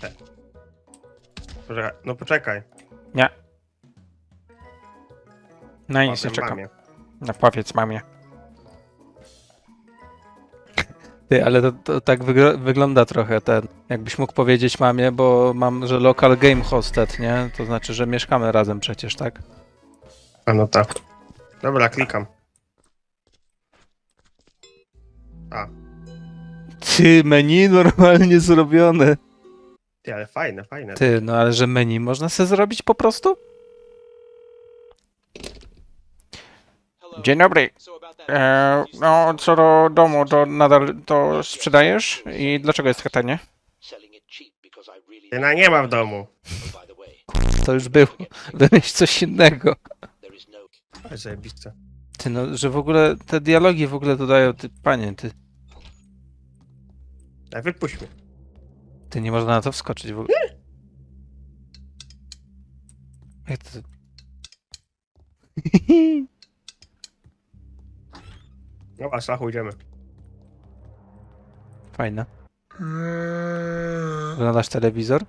te. Poczekaj, no poczekaj. Nie. No i nic nie czekam. mamie. No powiedz mamie. Ty, ale to, to tak wygl- wygląda trochę ten. Jakbyś mógł powiedzieć mamie, bo mam, że local game hosted, nie? To znaczy, że mieszkamy razem przecież, tak? A no tak. Dobra, klikam. A, Ty, menu normalnie zrobione. Ty, ale fajne, fajne. Ty, no ale że menu można sobie zrobić po prostu? Dzień dobry. E, no, co do domu, to nadal to sprzedajesz? I dlaczego jest tak tanie? Syna nie ma w domu. To już było. Wymyśl coś innego. Ale zajebiste. Ty, no, że w ogóle te dialogi w ogóle dodają, ty, panie, ty, A wypuść mnie. Ty nie można na to wskoczyć w ogóle. Jak to... No a szlachu idziemy. Fajne. Oglądasz telewizor?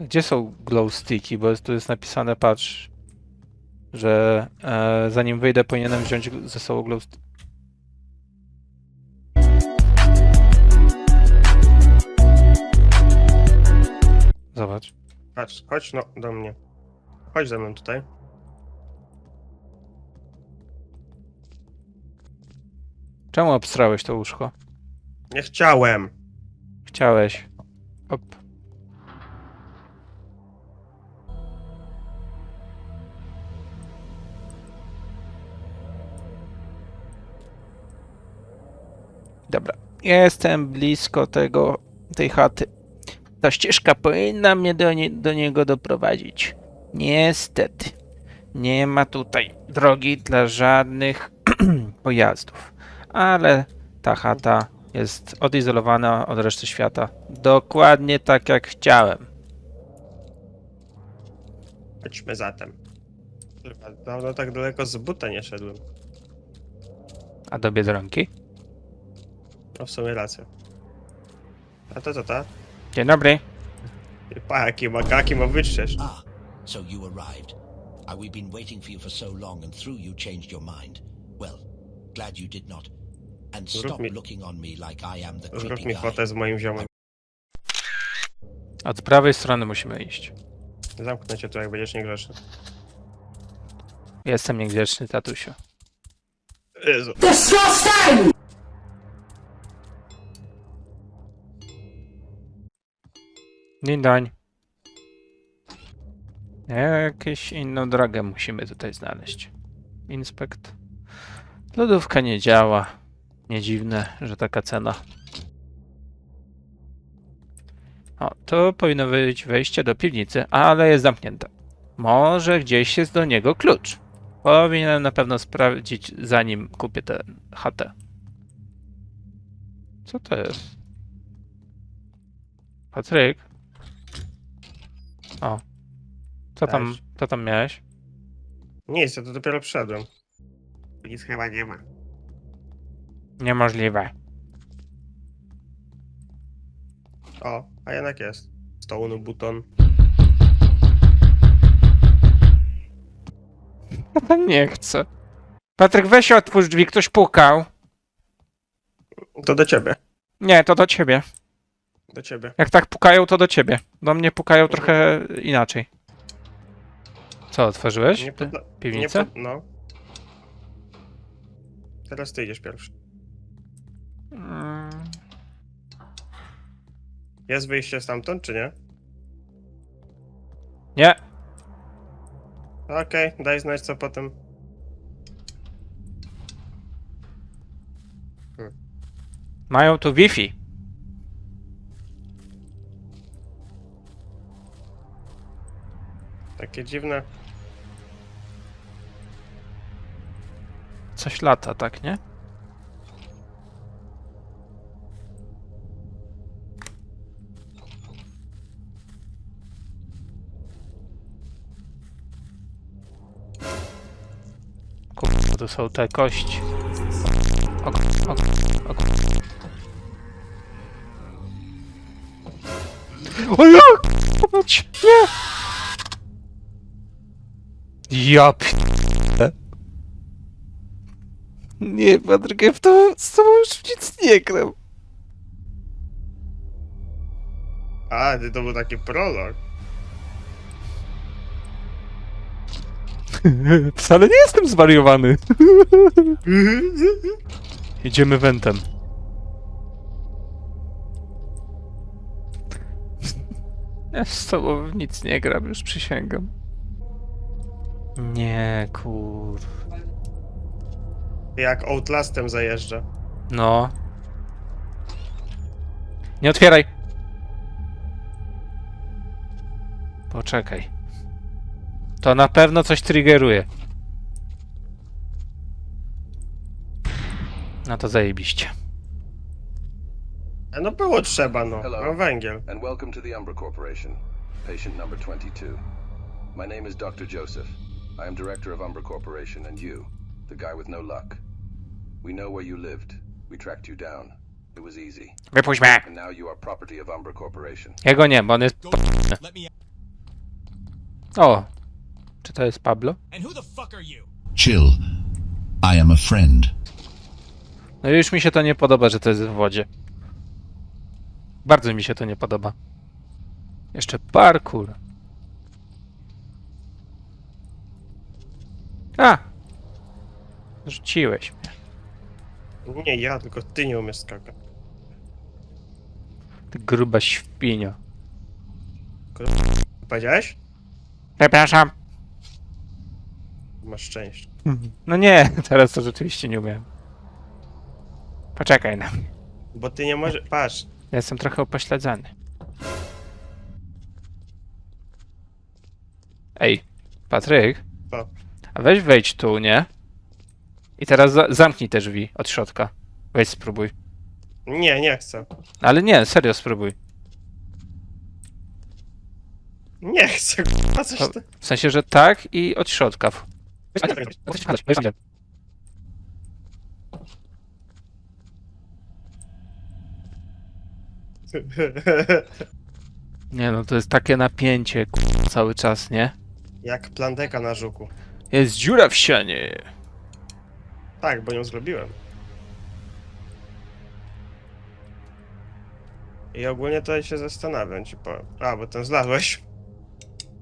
Gdzie są glow sticky? Bo jest, tu jest napisane, patrz, że e, zanim wyjdę powinienem wziąć ze sobą glow stick. Zobacz. Patrz, chodź no do mnie. Chodź ze mną tutaj. Czemu obstrałeś to łóżko? Nie chciałem. Chciałeś. Op. Dobra. Jestem blisko tego, tej chaty. Ta ścieżka powinna mnie do, nie, do niego doprowadzić. Niestety. Nie ma tutaj drogi dla żadnych pojazdów. Ale ta chata jest odizolowana od reszty świata. Dokładnie tak jak chciałem. Chodźmy zatem. Kurwa, Dawno tak daleko z buta nie szedłem. A do Biedronki? No w sumie rację. A to co to? Dzień dobry. Pa, jaki ma, jaki ma wytrzesz. Ah, so you arrived. Uh, we've been waiting for you for so long, and through you changed your mind. Well, glad you did not. And Zrób stop mi- looking on me like I am the Zrób creepy mi guy. fotę z moim ziomem. Od prawej strony musimy iść. Zamknę cię tu, jak będziesz niegrzeczny. Jestem niegrzeczny, tatusiu. Jezu. Doń. Jakąś inną drogę musimy tutaj znaleźć. Inspekt. Lodówka nie działa. Nie dziwne, że taka cena. O, to powinno być wejście do piwnicy, ale jest zamknięte. Może gdzieś jest do niego klucz. Powinienem na pewno sprawdzić, zanim kupię tę chatę. Co to jest? Patryk? O. Co tam, co tam miałeś? Nic, ja to dopiero przyszedłem. Nic chyba nie ma. Niemożliwe. O, a jednak jest. Stone buton. Nie chcę. Patryk, weź otwórz drzwi, ktoś pukał. To do ciebie. Nie, to do ciebie. Do ciebie. Jak tak pukają, to do ciebie. Do mnie pukają trochę inaczej. Co, otworzyłeś? Nie podla- Piwnicę? Nie pod... No. Teraz ty idziesz pierwszy. Mm, Jest wyjście stamtąd, czy nie? Nie, Okej, daj znać co potem. mają tu Wi-Fi. Takie dziwne. Coś lata, tak, nie? To są te kości. O, o, ja! Nie! Ja p... Nie, Patryk, ja w to z tobą już nic nie gram. A, ty to był taki prolog. Wcale nie jestem zwariowany. Jedziemy wentem. Ja z tobą w nic nie gram, już przysięgam. Nie, kur... Jak Outlastem zajeżdża. No. Nie otwieraj! Poczekaj. To na pewno coś triggeruje. No to zajebiście. A no było trzeba, no. Hello. No węgiel. and welcome to the Umbra Corporation. Patient number 22. My name is Dr. Joseph. I am director of Umbra Corporation, and you, the guy with no luck. We know where you lived. We tracked you down. It was easy. Wypuść mnie! And now you are property of Umbra Corporation. Jego nie, bo on jest... O! Czy to jest Pablo? And who the fuck are you? Chill. I am a friend. No i już mi się to nie podoba, że to jest w wodzie. Bardzo mi się to nie podoba. Jeszcze parkour. A! Rzuciłeś mnie. Nie ja, tylko ty nie umiesz skakać. Ty gruba świnio. Powiedziałeś? Przepraszam. Masz szczęście. No nie, teraz to rzeczywiście nie umiem. Poczekaj na mnie. Bo ty nie możesz... Patrz. Ja Jestem trochę upośledzony. Ej, Patryk, Co? Weź wejdź tu, nie? I teraz za zamknij te drzwi od środka. Weź spróbuj. Nie, nie chcę. Ale nie, serio spróbuj. Nie chcę, a coś O, ty... W sensie, że tak i od środka. Nie no, to jest takie napięcie k- cały czas, nie? Jak plandeka na żuku. Jest dziura w ścianie. Tak, bo ją zrobiłem. I ogólnie to się zastanawiam, ci powiem. A, bo ten zlazłeś.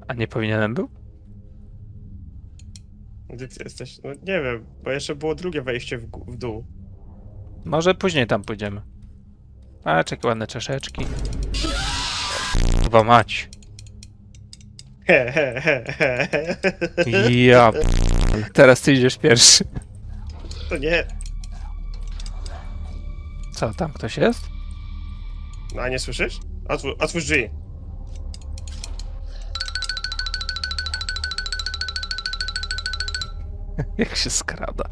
A nie powinienem był? Gdzie ty jesteś? No nie wiem, bo jeszcze było drugie wejście w, gó- w dół. Może później tam pójdziemy. A, czekaj, ładne czaszeczki. Chyba mać. He, he, he, he, he. Ja. p- Teraz ty idziesz pierwszy. To nie. Co, tam ktoś jest? No a nie słyszysz? Otwórz, otwórz drzwi. Jak się skrada.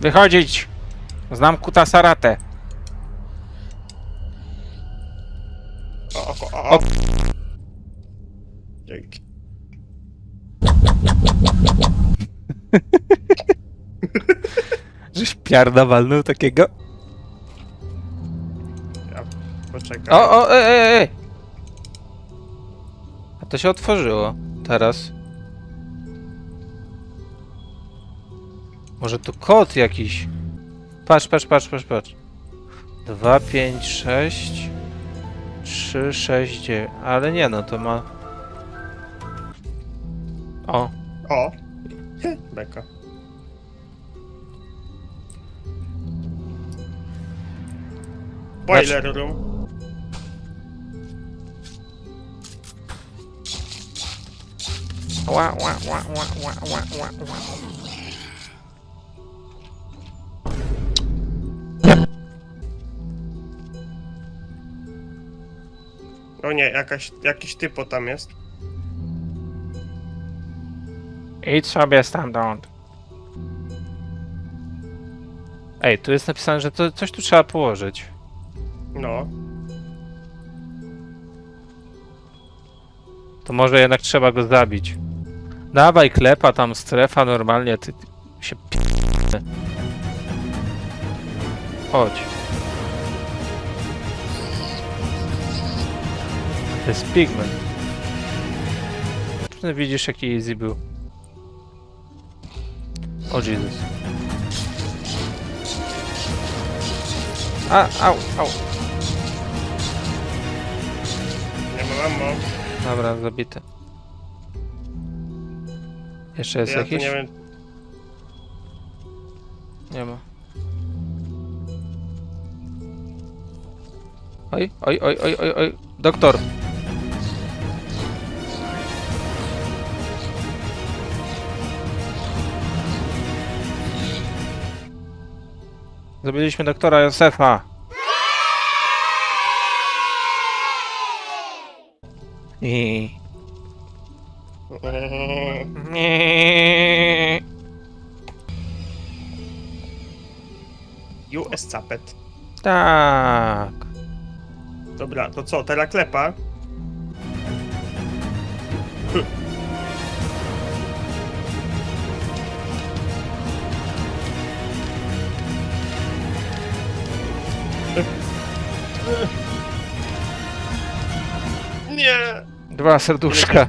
Wychodzić! Znam kutasaratę. O, o, o, O. Dzięki. Żeś piarda walnął takiego? Ja poczekaj. O, o, ej, ej, ej! A to się otworzyło. Teraz. Może tu kod jakiś. Patrz, patrz, patrz, patrz, patrz. 2, 5, 6 3, 6, 9. Ale nie no, to ma... O, O. Beka. Boiler room. Ła, ła, ła, ła, ła, ła, ła, ła. O nie, jakaś, jakiś typo tam jest. Idź sobie stamtąd. Ej, tu jest napisane, że to coś tu trzeba położyć. No. To może jednak trzeba go zabić. Dawaj klepa, tam strefa normalnie, ty, ty się p... Chodź. jest pigment. Widzisz jaki easy był. O Jezus. A, au, au. Nie ma ammo. Dobra, zabity. Jeszcze jest Ja tu jakiś? nie wiem. Nie ma. Oj, oj, oj, oj, oj, oj. Doktor. Zabiliśmy doktora Józefa. I... US Capet. Tak. Dobra, to co, teraz klepa? Nie! Dwa serduszka.